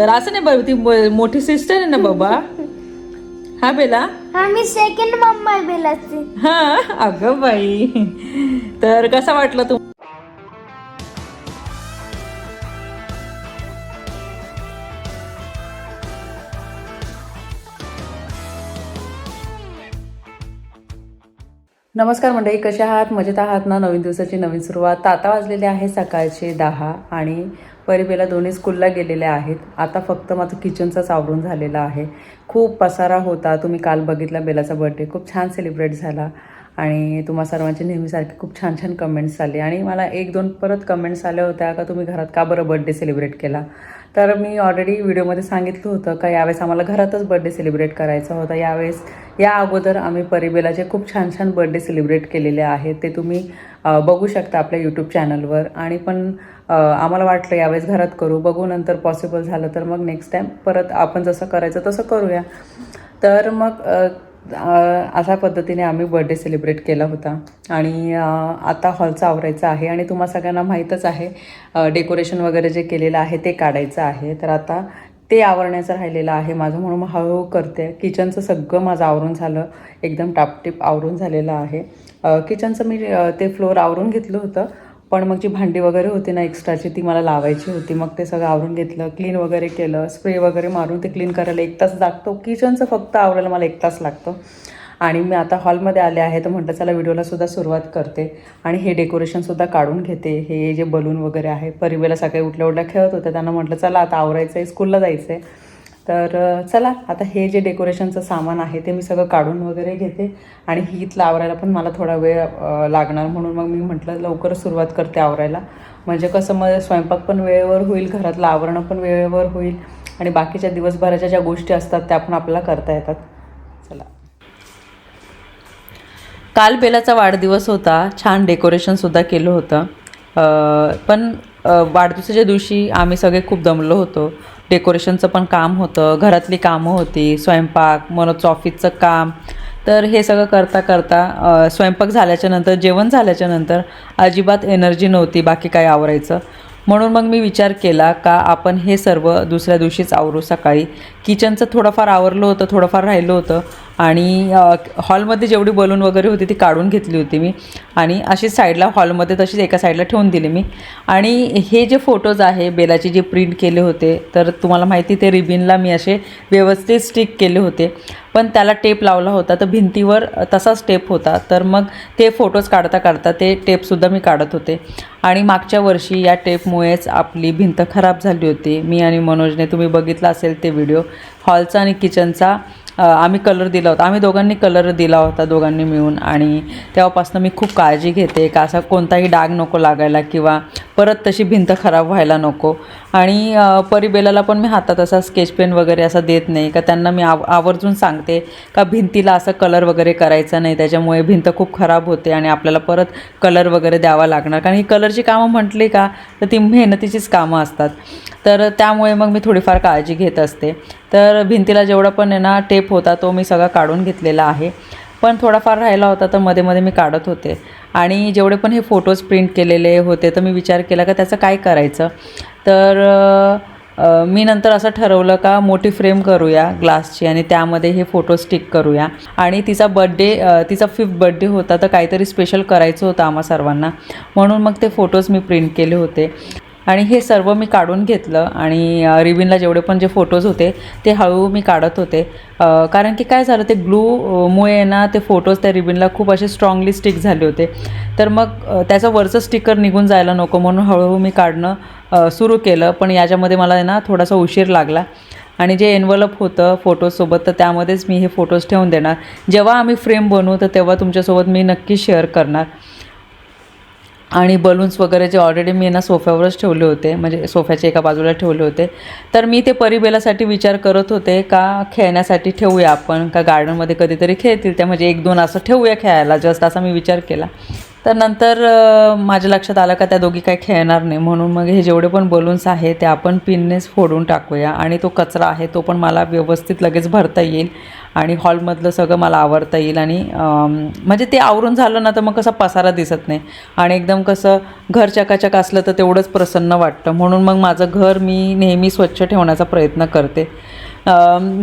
तर असं नाही बरं ती ब- मोठी सिस्टर आहे ना बाबा. हा बेला? हा मी सेकंड मम्मा आहे बेलाची. हा अगं बाई. तर कसं वाटलं तू? नमस्कार मंडळी कशा आहात? मजेत आहात ना? नवीन दिवसाची नवीन सुरुवात. आता वाजलेले आहे सकाळचे दहा आणि परिबेला दोन्ही स्कूलला गेलेले आहेत. आता फक्त माझं किचनचाच आवरून झालेलं आहे. खूप पसारा होता. तुम्ही काल बघितला बेलाचा बर्थडे खूप छान सेलिब्रेट झाला. आणि तुम्हा सर्वांचे नेहमीसारखे खूप छान छान कमेंट्स आले. आणि मला एक दोन परत कमेंट्स आल्या होत्या का तुम्ही घरात का बरं बर्थडे सेलिब्रेट केला? तर मी ऑलरेडी व्हिडिओमध्ये सांगितलं होतं का यावेळेस आम्हाला घरातच बर्थडे सेलिब्रेट करायचा होता. यावेळेस या अगोदर आम्ही परिबेलाचे खूप छान छान बर्थडे सेलिब्रेट केलेले आहेत. ते तुम्ही बघू शकता आपल्या यूट्यूब चॅनलवर आणि पण आम्हाला वाटलं यावेळेस घरात करू. बघू नंतर पॉसिबल झालं तर मग नेक्स्ट टाईम परत आपण जसं करायचं तसं करूया. तर मग अशा पद्धतीने आम्ही बर्थडे सेलिब्रेट केला होता. आणि आता हॉलचं आवरायचं आहे आणि तुम्हा सगळ्यांना माहीतच आहे डेकोरेशन वगैरे जे केलेलं आहे ते काढायचं आहे. तर आता ते आवरण्याचं राहिलेलं आहे माझं म्हणून मग हळूहळू करते. किचनचं सगळं माझं आवरून झालं. एकदम टापटीप आवरून झालेलं आहे. किचनचं मी ते फ्लोअर आवरून घेतलं होतं. पण मग जी भांडी वगैरे होती ना एक्स्ट्राची ती मला लावायची होती. मग ते सगळं आवरून घेतलं क्लीन वगैरे केलं. स्प्रे वगैरे मारून ते क्लीन करायला एक तास लागतो किचनचं फक्त आवरायला मला एक तास लागतो. आणि मी आता हॉलमध्ये आले आहे तर म्हटलं चला व्हिडिओला सुद्धा सुरुवात करते. आणि हे डेकोरेशनसुद्धा काढून घेते. हे जे बलून वगैरे आहे परिवेला सकाळी उठल्या उठल्या खेळत होते. त्यांना म्हटलं चला आता आवरायचं आहे स्कूलला जायचं आहे तर चला आता हे जे डेकोरेशनचं सामान आहे ते मी सगळं काढून वगैरे घेते आणि हीत इथलं आवरायला पण मला थोडा वेळ लागणार म्हणून मग मी म्हटलं लवकर सुरुवात करते आवरायला. म्हणजे कसं मग स्वयंपाक पण वेळेवर होईल घरातलं आवरणं पण वेळेवर होईल आणि बाकीच्या दिवसभराच्या ज्या गोष्टी असतात त्या पण आपल्याला करता येतात. चला. काल बेलाचा वाढदिवस होता छान डेकोरेशनसुद्धा केलं होतं. पण वाढदिवसाच्या दिवशी आम्ही सगळे खूप दमलो होतो. डेकोरेशनचं पण काम होतं घरातली कामं होती स्वयंपाक मनोज ऑफिसचं काम. तर हे सगळं करता करता स्वयंपाक झाल्याच्यानंतर जेवण झाल्याच्यानंतर अजिबात एनर्जी नव्हती बाकी काय आवरायचं. म्हणून मग मी विचार केला का आपण हे सर्व दुसऱ्या दिवशीच आवरू सकाळी. किचनचं थोडंफार आवरलं होतं थोडंफार राहिलं होतं. आणि हॉलमध्ये जेवढी बलून वगैरे होती ती काढून घेतली होती मी. आणि अशीच साईडला हॉलमध्ये तशीच एका साईडला ठेवून दिली मी. आणि हे जे फोटोज आहे बेलाचे जे प्रिंट केले होते तर तुम्हाला माहिती ते रिबिनला मी असे व्यवस्थित स्टिक केले होते. पण त्याला टेप लावला होता तर भिंतीवर तसाच टेप होता. तर मग ते फोटोज काढता काढता ते टेपसुद्धा मी काढत होते. आणि मागच्या वर्षी या टेपमुळेच आपली भिंत खराब झाली होती. मी आणि मनोजने तुम्ही बघितला असेल ते व्हिडिओ. हॉलचा आणि किचनचा आम्ही कलर दिला होता. आम्ही दोघांनी कलर दिला होता दोघांनी मिळून. आणि तेव्हापासून मी खूप काळजी घेते का असा कोणताही डाग नको लागायला किंवा परत तशी भिंत खराब व्हायला नको. आणि परिबेलाला पण मी हातात असा स्केच पेन वगैरे असा देत नाही. का त्यांना मी आव आवर्जून सांगते का भिंतीला असं कलर वगैरे करायचा नाही. त्याच्यामुळे भिंत खूप खराब होते आणि आपल्याला परत कलर वगैरे द्यावा लागणार. कारण ही कलरची कामं म्हटली का तर ती मेहनतीचीच कामं असतात. तर त्यामुळे मग मी थोडीफार काळजी घेत असते. तर भिंतीला जेवढं पण आहे ना टेप होता तो मी सगळा काढून घेतलेला आहे. पण थोडाफार राहिला होता तर मध्ये मध्ये मी काढत होते. आणि जेवढे पण हे फोटोज प्रिंट केलेले होते तर मी विचार केला का त्याचं काय करायचं? तर मी नंतर असं ठरवलं का मोठी फ्रेम करूया ग्लासची आणि त्यामध्ये हे फोटो स्टिक करूया. आणि तिचा बड्डे तिचा फिफ्थ बड्डे होता तर काहीतरी स्पेशल करायचं होतं आम्हा सर्वांना. म्हणून मग ते फोटोज मी प्रिंट केले होते. आणि हे सर्व मी काढून घेतलं आणि रिबिनला जेवढे पण जे फोटोज होते ते हळूहळू मी काढत होते. कारण की काय झालं ते ग्लूमुळे ना ते फोटोज त्या रिबिनला खूप असे स्ट्रॉंगली स्टिक झाले होते. तर मग त्याचं वरचं स्टिकर निघून जायला नको म्हणून हळूहळू मी काढणं सुरू केलं. पण याच्यामध्ये मला आहे ना थोडासा उशीर लागला. आणि जे एनवलप होतं फोटोजसोबत तर त्यामध्येच मी हे फोटोज ठेवून देणार. जेव्हा आम्ही फ्रेम बनवू तर तेव्हा तुमच्यासोबत मी नक्की शेअर करणार. आणि बलून्स वगैरे जे ऑलरेडी मी ना सोफ्यावरच ठेवले होते म्हणजे सोफ्याच्या एका बाजूला ठेवले होते. तर मी ते परिबेलासाठी विचार करत होते का खेळण्यासाठी ठेवूया आपण का गार्डनमध्ये कधीतरी खेळतील त्या म्हणजे एक दोन असं ठेवूया खेळायला जस्ट असा मी विचार केला. तर नंतर माझ्या लक्षात आलं का त्या दोघी काही खेळणार नाही. म्हणून मग हे जेवढे पण बलून्स आहे ते आपण पिननेच फोडून टाकूया. आणि तो कचरा आहे तो पण मला व्यवस्थित लगेच भरता येईल. आणि हॉलमधलं सगळं मला आवरता येईल. आणि म्हणजे ते आवरून झालं ना तर मग कसं पसारा दिसत नाही. आणि एकदम कसं घर चकाचक असलं तर तेवढंच प्रसन्न वाटतं. म्हणून मग माझं घर मी नेहमी स्वच्छ ठेवण्याचा प्रयत्न करते.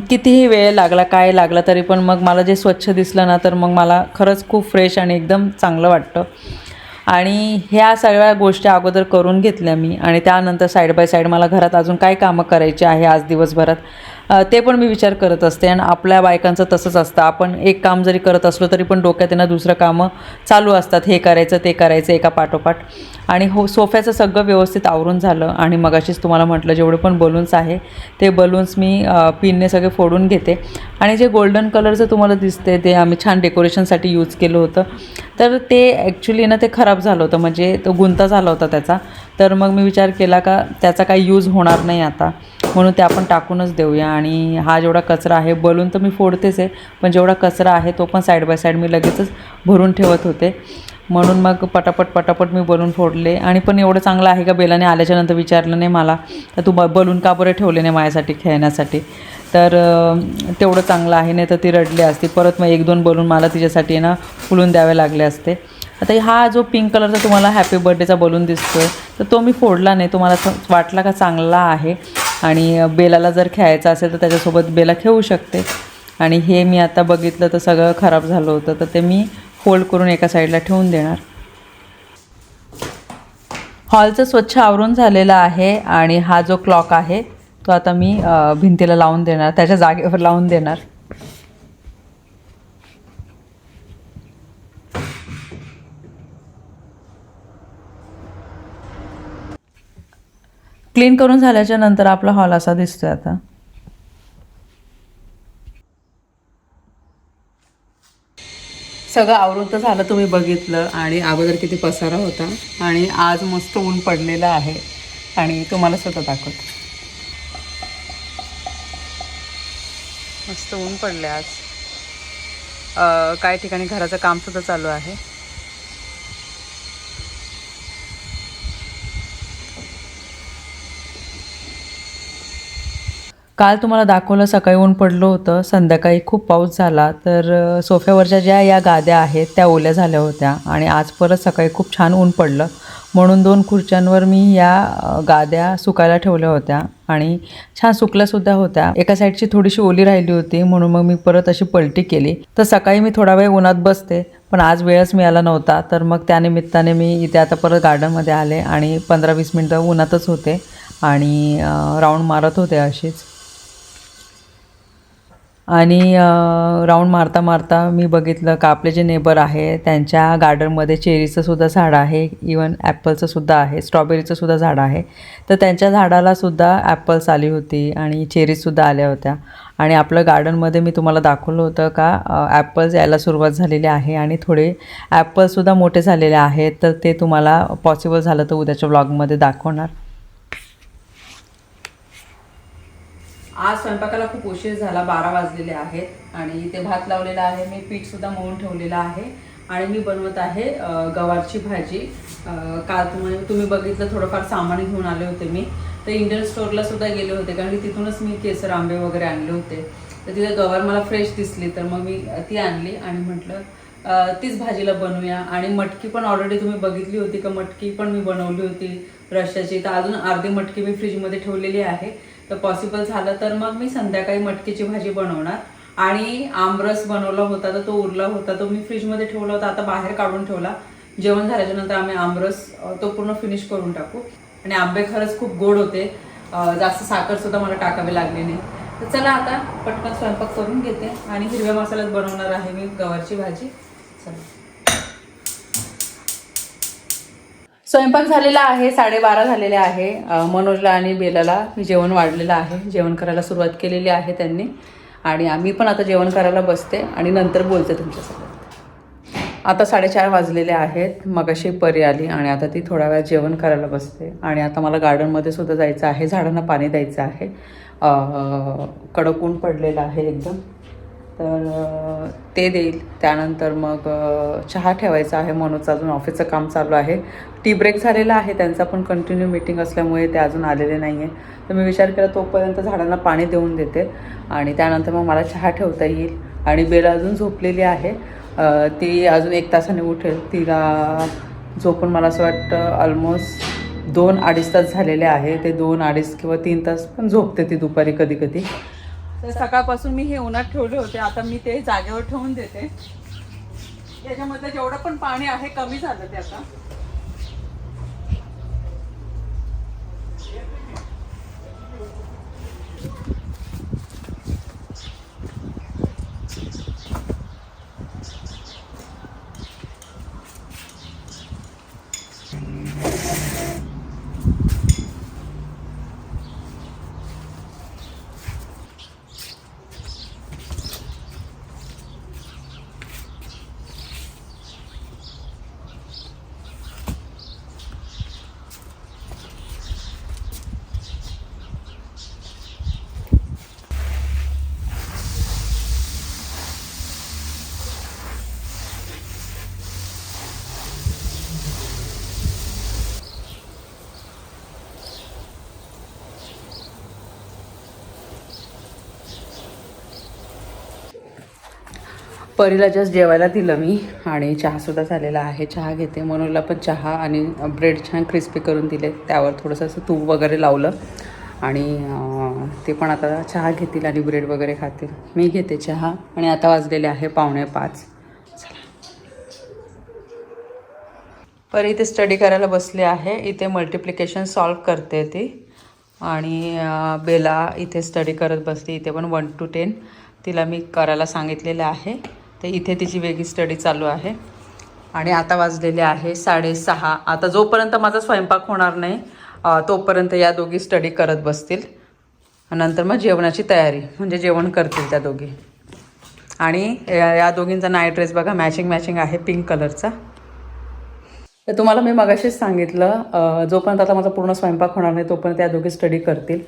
कितीही वेळ लागला काय लागला तरी पण मग मला जे स्वच्छ दिसलं ना तर मग मला खरंच खूप फ्रेश आणि एकदम चांगलं वाटतं. आणि ह्या सगळ्या गोष्टी अगोदर करून घेतल्या मी. आणि त्यानंतर साईड बाय साईड मला घरात अजून काय कामं करायची आहे आज दिवसभरात? ते पण मी विचार करत असते आणि आपल्या बायकांचं तसंच असतं. आपण एक काम जरी करत असलो तरी पण डोक्यात त्यांना दुसरं कामं चालू असतात. हे करायचं ते करायचं एका पाठोपाठ. आणि हो सोफ्याचं सगळं व्यवस्थित आवरून झालं आणि मगाशीच तुम्हाला म्हटलं जेवढे पण बलून्स आहे ते बलून्स मी पिनने सगळे फोडून घेते. आणि जे गोल्डन कलरचं तुम्हाला दिसते ते आम्ही छान डेकोरेशनसाठी यूज केलं होतं. तर ते ॲक्च्युली ना ते खराब झालं होतं. म्हणजे तो गुंता झाला होता त्याचा. तर मग मी विचार केला का त्याचा काही यूज होणार नाही आता. म्हणून ते आपण टाकूनच देऊया. आणि हा जेवढा कचरा आहे बलून तर मी फोडतेच आहे पण जेवढा कचरा आहे तो पण साईड बाय साईड मी लगेचच भरून ठेवत होते. म्हणून मग पटापट पटापट मी बलून फोडले. आणि पण एवढं चांगलं आहे का बेलाने आल्याच्यानंतर विचारलं नाही मला. तर तू ब बलून का बरं ठेवले नाही माझ्यासाठी खेळण्यासाठी? तर तेवढं चांगलं आहे नाही तर ती रडली असती. परत मग एक दोन बलून मला तिच्यासाठी ना फुलून द्यावे लागले असते. आता हा जो पिंक कलरचा तुम्हाला हॅपी बर्थडेचा बलून दिसतो आहे तर तो मी फोडला नाही. तो मला वाटला का चांगला आहे. आणि बेलाला जर खेळायचं असेल तर त्याच्यासोबत बेला खेळू शकते. आणि हे मी आता बघितलं तर सगळं खराब झालं होतं तर ते मी फोल्ड करून एका साईडला ठेवून देणार. हॉलचं स्वच्छ आवरून झालेलं आहे आणि हा जो क्लॉक आहे तो आता मी भिंतीला लावून देणार त्याच्या जागेवर लावून देणार. क्लीन करून झाल्याच्यानंतर आपला हॉल असा दिसतोय आता. सगळं आवरून तर झालं तुम्ही बघितलं आणि अगोदर किती पसारा होता आणि आज मस्त ऊन पडलेलं आहे आणि तुम्हाला स्वतः दाखवत. मस्त ऊन पडले आज. काही ठिकाणी घराचं काम सुद्धा चालू आहे. काल तुम्हाला दाखवलं सकाळी ऊन पडलं होतं संध्याकाळी खूप पाऊस झाला. तर सोफ्यावरच्या ज्या या गाद्या आहेत त्या ओल्या झाल्या होत्या आणि आज परत सकाळी खूप छान ऊन पडलं. म्हणून दोन खुर्च्यांवर मी या गाद्या सुकायला ठेवल्या होत्या आणि छान सुकल्यासुद्धा होत्या. एका साईडची थोडीशी ओली राहिली होती म्हणून मग मी परत अशी पलटी केली. तर सकाळी मी थोडा वेळ उन्हात बसते पण आज वेळच मिळाला नव्हता. तर मग त्यानिमित्ताने मी इथे आता परत गार्डनमध्ये आले आणि पंधरा वीस मिनटं उन्हातच होते आणि राऊंड मारत होते अशीच आणि राऊंड मारता मारता मी बघितलं का आपले जे नेबर आहे त्यांच्या गार्डनमध्ये चेरीचंसुद्धा झाड आहे. इवन ॲपलचंसुद्धा आहे. स्ट्रॉबेरीचंसुद्धा झाड आहे. तर त्यांच्या झाडालासुद्धा ॲपल्स आली होती आणि चेरीजसुद्धा आल्या होत्या. आणि आपलं गार्डनमध्ये मी तुम्हाला दाखवलं होतं का ॲपल्स यायला सुरुवात झालेली आहे आणि थोडे ॲपल्ससुद्धा मोठे झालेले आहेत. तर ते तुम्हाला पॉसिबल झालं तर उद्याच्या ब्लॉगमध्ये दाखवणार. आज स्वयंपाकाला खूप उशीर झाला बारा वाजलेले आहेत आणि इथे भात लावलेला आहे मी पीठसुद्धा मळून ठेवलेलं आहे आणि मी बनवत आहे गवारची भाजी. काल तुम्ही तुम्ही बघितलं थोडंफार सामान घेऊन आले होते मी. तर इंडियन स्टोअरला सुद्धा गेले होते कारण की तिथूनच मी केसर आंबे वगैरे आणले होते. तर तिथे गवार मला फ्रेश दिसली तर मग मी ती आणली आणि म्हटलं तीच भाजीला बनवूया. आणि मटकी पण ऑलरेडी तुम्ही बघितली होती का? मटकी पण मी बनवली होती रश्याची. तर अजून अर्धी मटकी मी फ्रीजमध्ये ठेवलेली आहे. तर पॉसिबल झालं तर मग मी संध्याकाळी मटकीची भाजी बनवणार. आणि आमरस बनवला होता तर तो उरला होता. तो मी फ्रीजमध्ये ठेवला होता आता बाहेर काढून ठेवला. जेवण झाल्याच्यानंतर आम्ही आमरस तो पूर्ण फिनिश करून टाकू. आणि आंबे खरंच खूप गोड होते. जास्त साखर सुद्धा मला टाकावी लागली नाही. तर चला आता पटकन स्वयंपाक करून घेते. आणि हिरव्या मसाल्यात बनवणार आहे मी गवारची भाजी. चला. स्वयंपाक झालेला आहे साडेबारा झालेले आहे. मनोजला आणि बेलाला मी जेवण वाढलेलं आहे. जेवण करायला सुरुवात केलेली आहे त्यांनी. आणि आम्ही पण आता जेवण करायला बसते आणि नंतर बोलते तुमच्यासोबत. आता साडेचार वाजलेले आहेत. मगाशी परी आली आणि आता ती थोड्या वेळा जेवण करायला बसते. आणि आता मला गार्डनमध्ये सुद्धा जायचं आहे. झाडांना पाणी द्यायचं आहे. कडक ऊन पडलेलं आहे एकदम. तर ते देईल. त्यानंतर मग चहा ठेवायचा आहे मनोजचं अजून. ऑफिसचं काम चालू आहे. टी ब्रेक झालेला आहे. त्यांचा पण कंटिन्यू मीटिंग असल्यामुळे ते अजून आलेले नाही आहे तर मी विचार केला तोपर्यंत झाडांना पाणी देऊन देते. आणि त्यानंतर मग मला चहा ठेवता येईल. आणि बेला अजून झोपलेली आहे. ती अजून एक तासाने उठेल. तिला झोपून मला असं वाटतं ऑलमोस्ट दोन अडीच तास झालेले आहे. ते दोन अडीच किंवा तीन तास पण झोपते ती दुपारी कधी कधी. तर सकाळपासून मी हे उन्हात ठेवले होते. आता मी ते जागेवर ठेवून देते. त्याच्यामधलं जेवढं पण पाणी आहे कमी झालं ते आता. परीला जस्ट जेवायला दिलं मी आणि चहासुद्धा झालेला आहे. चहा घेते मनूला पण चहा आणि ब्रेड छान क्रिस्पी करून दिले. त्यावर थोडंसं असं तूप वगैरे लावलं. आणि ते पण आता चहा घेतील आणि ब्रेड वगैरे खातील. मी घेते चहा आणि आता वाजलेले आहे पावणे पाच. परी इथे स्टडी करायला बसले आहे. इथे मल्टिप्लिकेशन सॉल्व करते ती. आणि बेला इथे स्टडी करत बसते इथे पण वन टू टेन तिला मी करायला सांगितलेलं आहे. तर इथे तिची वेगळी स्टडी चालू आहे. आणि आता वाजलेले आहे साडेसहा. आता जोपर्यंत माझा स्वयंपाक होणार नाही तोपर्यंत या दोघी स्टडी करत बसतील. नंतर मग जेवणाची तयारी म्हणजे जेवण करतील त्या दोघी. आणि या या दोघींचा नाईट ड्रेस बघा मॅचिंग मॅचिंग आहे पिंक कलरचा तर तुम्हाला मी मगाशीच सांगितलं जोपर्यंत आता माझा पूर्ण स्वयंपाक होणार नाही तोपर्यंत या दोघी स्टडी करतील.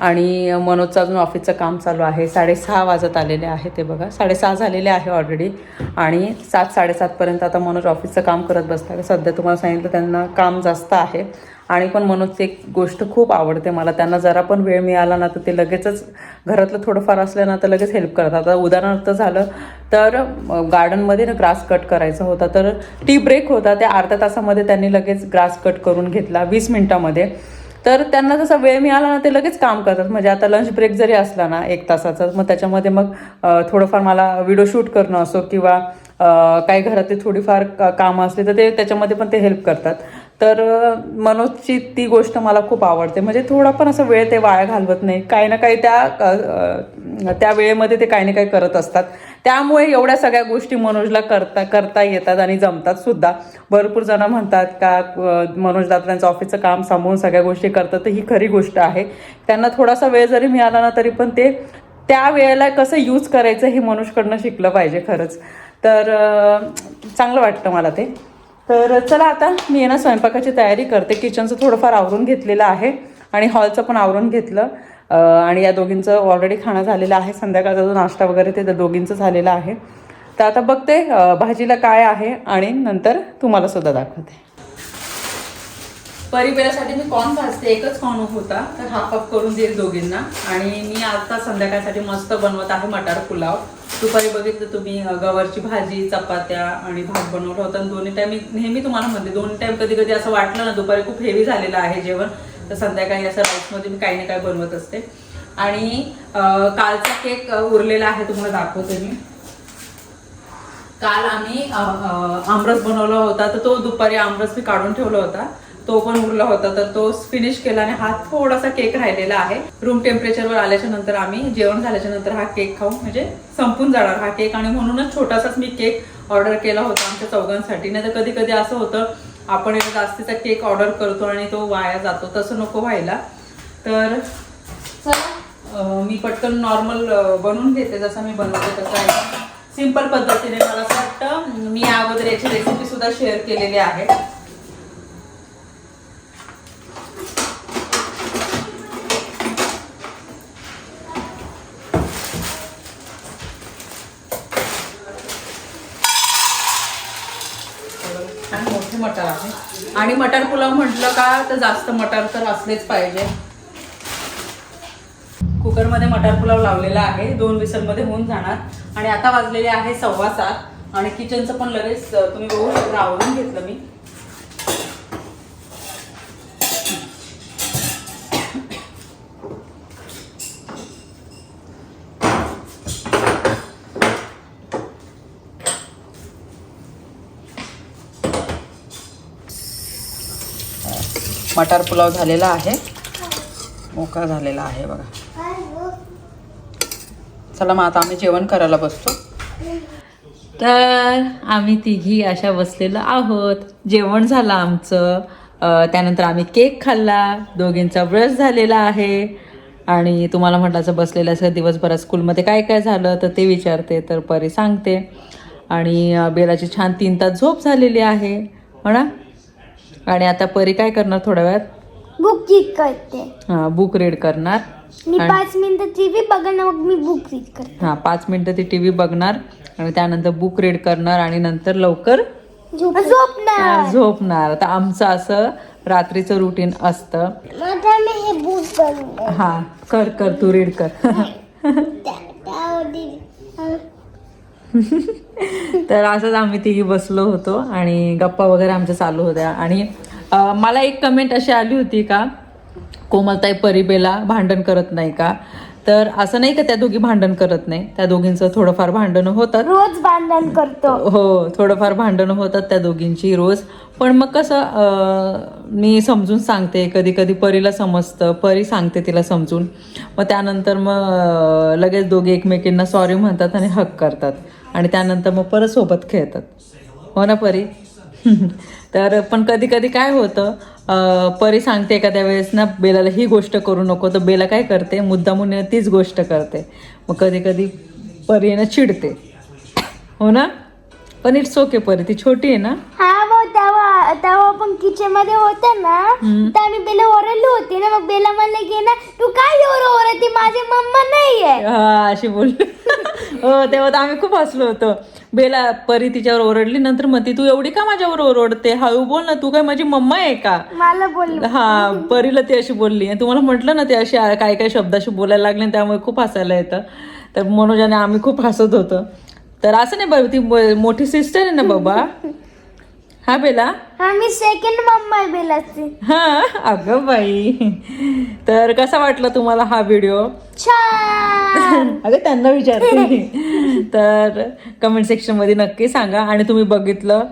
आणि मनोजचं अजून ऑफिसचं काम चालू आहे. साडेसहा वाजत आलेले आहे ते बघा. साडेसहा झालेले आहे ऑलरेडी आणि सात साडेसातपर्यंत आता मनोज ऑफिसचं काम करत बसतात सध्या तुम्हाला सांगितलं त्यांना काम जास्त आहे. आणि पण मनोजची एक गोष्ट खूप आवडते मला. त्यांना जरा पण वेळ मिळाला ना तर ते लगेचच घरातलं थोडंफार असलं ना तर लगेच हेल्प करतात. आता उदाहरणार्थ झालं तर गार्डनमध्ये ना ग्रास कट करायचा होता. तर टी ब्रेक होता. त्या अर्ध्या तासामध्ये त्यांनी लगेच ग्रास कट करून घेतला. वीस मिनिटामध्ये. तर त्यांना जसा वेळ मिळाला ना ते लगेच काम करतात. म्हणजे आता लंच ब्रेक जरी असला ना एक तासाचा मग त्याच्यामध्ये मग थोडंफार मला व्हिडिओ शूट करणं असो किंवा काही घरातली थोडीफार का कामं असली तर ते त्याच्यामध्ये पण ते हेल्प करतात. तर मनोजची ती गोष्ट मला खूप आवडते. म्हणजे थोडा पण असं वेळ ते वाया घालवत नाही. काही ना काही त्या त्या वेळेमध्ये ते काही ना काही करत असतात. त्यामुळे एवढ्या सगळ्या गोष्टी मनोजला करता करता येतात आणि जमतात सुद्धा. भरपूर जण म्हणतात का मनोज दादा ऑफिसचं काम सांभाळून सगळ्या गोष्टी करतात तर ही खरी गोष्ट आहे. त्यांना थोडासा वेळ जरी मिळाला ना तरी पण ते त्या वेळेला कसं यूज करायचं हे मनोजकडनं शिकलं पाहिजे खरंच. तर चांगलं वाटतं मला ते. तर चला आता मी आहे ना स्वयंपाकाची तयारी करते. किचनचं थोडंफार आवरून घेतलेलं आहे आणि हॉलचं पण आवरून घेतलं. आणि या दोघींचं ऑलरेडी खाणं झालेलं आहे. संध्याकाळचा जो नाश्ता वगैरे ते दोघींचं झालेलं आहे. तर आता बघते भाजीला काय आहे आणि नंतर तुम्हाला सुद्धा दाखवते. परिवेळासाठी मी कॉर्न भाजते. एकच कॉर्न होता. तर हाफ अप करून देईल दोघींना. आणि मी आता संध्याकाळसाठी मस्त बनवत आहे मटार पुलाव. दुपारी बघितलं तुम्ही गवारची भाजी चपात्या आणि भात बनवला होता. आणि दोन्ही टाइम नेहमी तुम्हाला म्हणते दोन्ही टाइम कधी कधी असं वाटलं ना दुपारी खूप हेवी झालेलं आहे जेवण तर संध्याकाळी असं राईसमध्ये मी काही ना काही बनवत असते. आणि कालचा केक उरलेला आहे तुम्हाला दाखवते मी. काल आम्ही आमरस बनवला होता तर तो दुपारी आमरस मी काढून ठेवला होता. तो पण उरला होता तर तो फिनिश केला आणि हा थोडासा केक राहिलेला आहे. रूम टेम्परेचरवर आल्याच्यानंतर आम्ही जेवण झाल्याच्यानंतर हा केक खाऊ म्हणजे संपून जाणार हा केक आणि म्हणूनच छोटासाच मी केक ऑर्डर केला होता आमच्या चौघांसाठी. नाही तर कधी कधी असं होतं आपण एक जास्तीचा केक ऑर्डर करतो आणि तो वाया जातो. तसं नको व्हायला. तर चला मी पटकन नॉर्मल बनवून घेते जसं मी बनवते तसं आहे. सिंपल पद्धतीने मला असं वाटतं मी अगोदर याची रेसिपी सुद्धा शेअर केलेली आहे मटर आहे आणि मटर पुलाव म्हटलं का तर जास्त मटर तर असलेच पाहिजे. कुकरमध्ये मटर पुलाव लावलेला आहे. दोन विसलमध्ये होऊन जाणार. आणि आता वाजलेले आहे सव्वा सात. आणि किचनचं पण लगेच तुम्ही बघू शकता आवरून घेतलं मी. मटार पुलाव झालेला आहे. मोकळा झालेला आहे बघा. चला मग आता आम्ही जेवण करायला बसतो. तर आम्ही तिघी अशा बसलेलो आहोत. जेवण झालं आमचं. त्यानंतर आम्ही केक खाल्ला. दोघींचा ब्रश झालेला आहे. आणि तुम्हाला म्हटलं असं बसलेलं असं दिवसभरात स्कूलमध्ये काय काय झालं तर ते विचारते तर परी सांगते. आणि बेलाची छान तीन तास झोप झालेली आहे. हो म्हणा आणि आता परी काय करणार थोड्या वेळात? बुक रीड करते. हां बुक रीड करणार. मी पाच मिनिटं टीव्ही बघणार मग मी बुक रीड करते. हां पाच मिनटं ती टी व्ही बघणार आणि त्यानंतर बुक रीड करणार आणि नंतर लवकर झोपणार. झोपणार. तर आमचं असं रात्रीचं रुटीन असतं. हे हा कर कर तू रीड कर. तर असंच आम्ही तिघी बसलो होतो आणि गप्पा वगैरे आमच्या चालू होत्या. आणि मला एक कमेंट अशी आली होती का कोमलताई परिबेला भांडण करत नाही का? तर असं नाही का त्या दोघी भांडण करत नाही? त्या दोघींचं थोडंफार भांडणं होतात. रोज भांडण करतो. हो थोडंफार भांडणं होतात त्या दोघींची रोज. पण मग कसं मी समजून सांगते. कधी कधी परीला समजतं. परी सांगते तिला समजून. मग त्यानंतर मग लगेच दोघे एकमेकींना सॉरी म्हणतात आणि हक करतात. आणि त्यानंतर मग परत सोबत खेळतात. हो ना परी? तर पण कधी कधी काय होतं परी सांगते एखाद्या वेळेस ना बेलाला ही गोष्ट करू नको तर बेला काय करते मुद्दामून तीच गोष्ट करते. मग कधी कधी परी ना चिडते. हो ना? पण इट्स ओके परी ती छोटी आहे ना? तेव्हा तेव्हा आपण किचनमध्ये होते ना. तर आम्ही बेला ओरडली होती ना मग बेला म्हणले की ना तू काय एवढं ओरडते? माझी मम्मा नाहीये. हा अशी बोलली. हो तेव्हा तर आम्ही खूप हसलो होतो. बेला परी तिच्यावर ओरडली नंतर मग ती तू एवढी का माझ्यावर ओरडते? हळू बोल ना तू काय माझी मम्मा आहे का? मला बोलली. हा परीला ती अशी बोलली. आणि तुम्हाला म्हटलं ना ते अशी काय काय शब्दाशी बोलायला लागले त्यामुळे खूप हसायला येतं. तर मनोजाने आम्ही खूप हसत होतो. तर असं नाही बाबा ती मोठी सिस्टर आहे ना बाबा? हा बेला? हा मी सेकंड मम्मा आहे बेलाची. हा अगं बाई. तर कसा वाटला तुम्हाला हा व्हिडिओ छान. अगं त्यांना विचारते. तर कमेंट सेक्शनमध्ये नक्की सांगा आणि तुम्ही बघितलं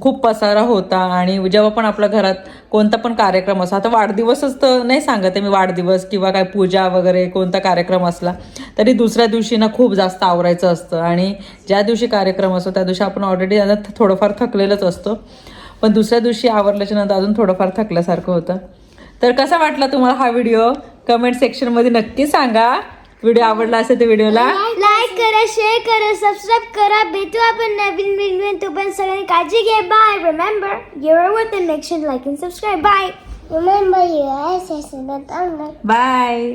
खूप पसारा होता आणि जेव्हा पण आपल्या घरात कोणता पण कार्यक्रम असला आता वाढदिवसच तर नाही सांगत आहे मी वाढदिवस किंवा काय पूजा वगैरे कोणता कार्यक्रम असला तरी दुसऱ्या दिवशी ना खूप जास्त आवरायचं असतं. आणि ज्या दिवशी कार्यक्रम असतो त्या दिवशी आपण ऑलरेडी थोडंफार थकलेलंच असतो. पण दुसऱ्या दिवशी आवरल्याच्या नंतर अजून थोडंफार थकल्यासारखं होतं. तर कसा वाटला तुम्हाला हा व्हिडिओ? कमेंट सेक्शनमध्ये नक्की सांगा. व्हिडिओ आवडला असेल तर व्हिडिओला लाईक करा शेअर करा सबस्क्राईब करा. भेटू आपण नवीन व्हिडिओ तोपर्यंत सगळ्यांनी काळजी घ्या. बाय रिमेंबर युअर वर the next like and subscribe bye remember your bye